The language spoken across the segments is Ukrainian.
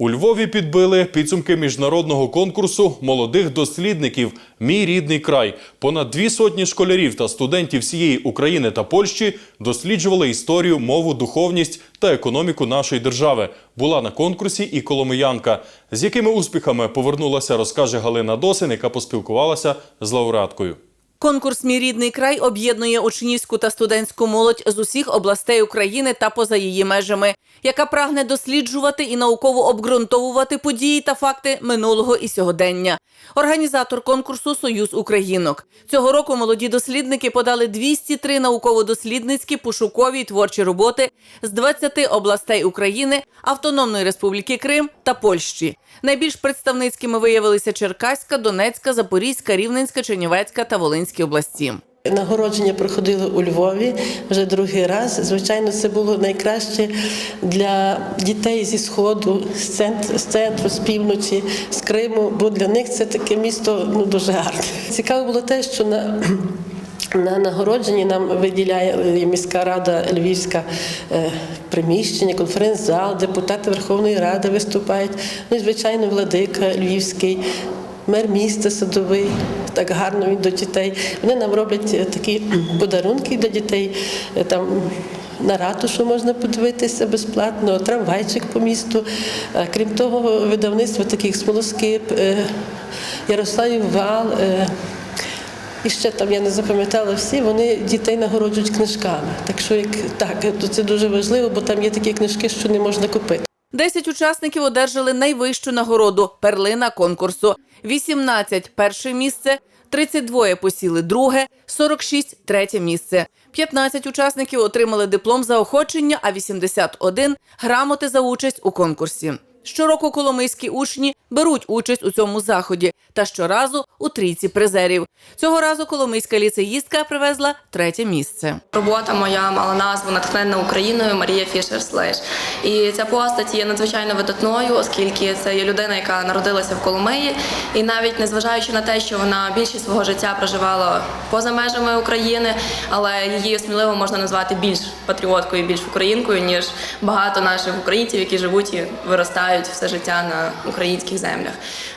У Львові підбили підсумки міжнародного конкурсу молодих дослідників Мій рідний край. Понад дві сотні школярів та студентів всієї України та Польщі досліджували історію, мову, духовність та економіку нашої держави. Була на конкурсі і коломиянка. З якими успіхами повернулася, розкаже Галина Досин, яка поспілкувалася з лауреаткою. Конкурс Мій рідний край об'єднує учнівську та студентську молодь з усіх областей України та поза її межами, яка прагне досліджувати і науково обґрунтовувати події та факти минулого і сьогодення. Організатор конкурсу Союз Українок цього року молоді дослідники подали 203 науково-дослідницькі, пошукові й творчі роботи з 20 областей України, Автономної Республіки Крим та Польщі. Найбільш представницькими виявилися Черкаська, Донецька, Запорізька, Рівненська, Чернівецька та Волинські області. Нагородження проходили у Львові вже другий раз. Звичайно, це було найкраще для дітей зі сходу, з центру, з центру, з півночі, з Криму, бо для них це таке місто ну дуже гарне. Цікаво було те, що на на нагородженні нам виділяє міська рада Львівська е, приміщення, конференц-зал, депутати Верховної Ради виступають. Ну і звичайно, владика Львівський, мер міста садовий. Так гарно він до дітей. Вони нам роблять е, такі подарунки для дітей. Е, Там на ратушу можна подивитися безплатно, трамвайчик по місту. Е, Крім того, видавництво таких смолоскип, Ярославів Вал. і ще там я не запам'ятала всі, вони дітей нагороджують книжками. Так що як так, то це дуже важливо, бо там є такі книжки, що не можна купити. Десять учасників одержали найвищу нагороду перлина конкурсу. 18 – перше місце, 32 посіли друге, 46 – третє місце. 15 учасників отримали диплом заохочення, а 81 – грамоти за участь у конкурсі. Щороку коломийські учні беруть участь у цьому заході та щоразу у трійці призерів. Цього разу коломийська ліцеїстка привезла третє місце. Робота моя мала назву Натхненна Україною Марія Фішер Слеш. І ця постать є надзвичайно видатною, оскільки це є людина, яка народилася в Коломиї, і навіть незважаючи на те, що вона більшість свого життя проживала поза межами України, але її сміливо можна назвати більш патріоткою, більш українкою, ніж багато наших українців, які живуть і виростають все життя на українських землях.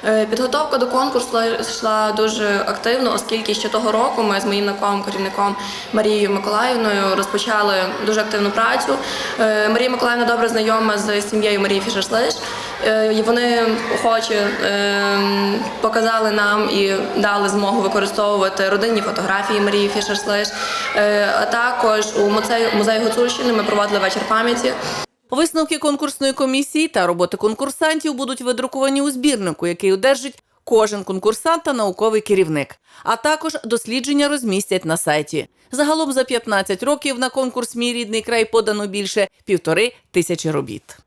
Е, Підготовка до конкурсу йшла дуже активно, оскільки ще того року ми з моїм науковим керівником Марією Миколаївною розпочали дуже активну працю. Е, Марія Миколаївна добре знайома з сім'єю Марії Фішер-Слеш. Е, Вони охоче е, показали нам і дали змогу використовувати родинні фотографії Марії Фішер-Слеш. Е, А також у музеї Гуцульщини ми проводили вечір пам'яті. Висновки конкурсної комісії та роботи конкурсантів будуть видруковані у збірнику, який одержить кожен конкурсант та науковий керівник. А також дослідження розмістять на сайті. Загалом за 15 років на конкурс Мій рідний край подано більше півтори тисячі робіт.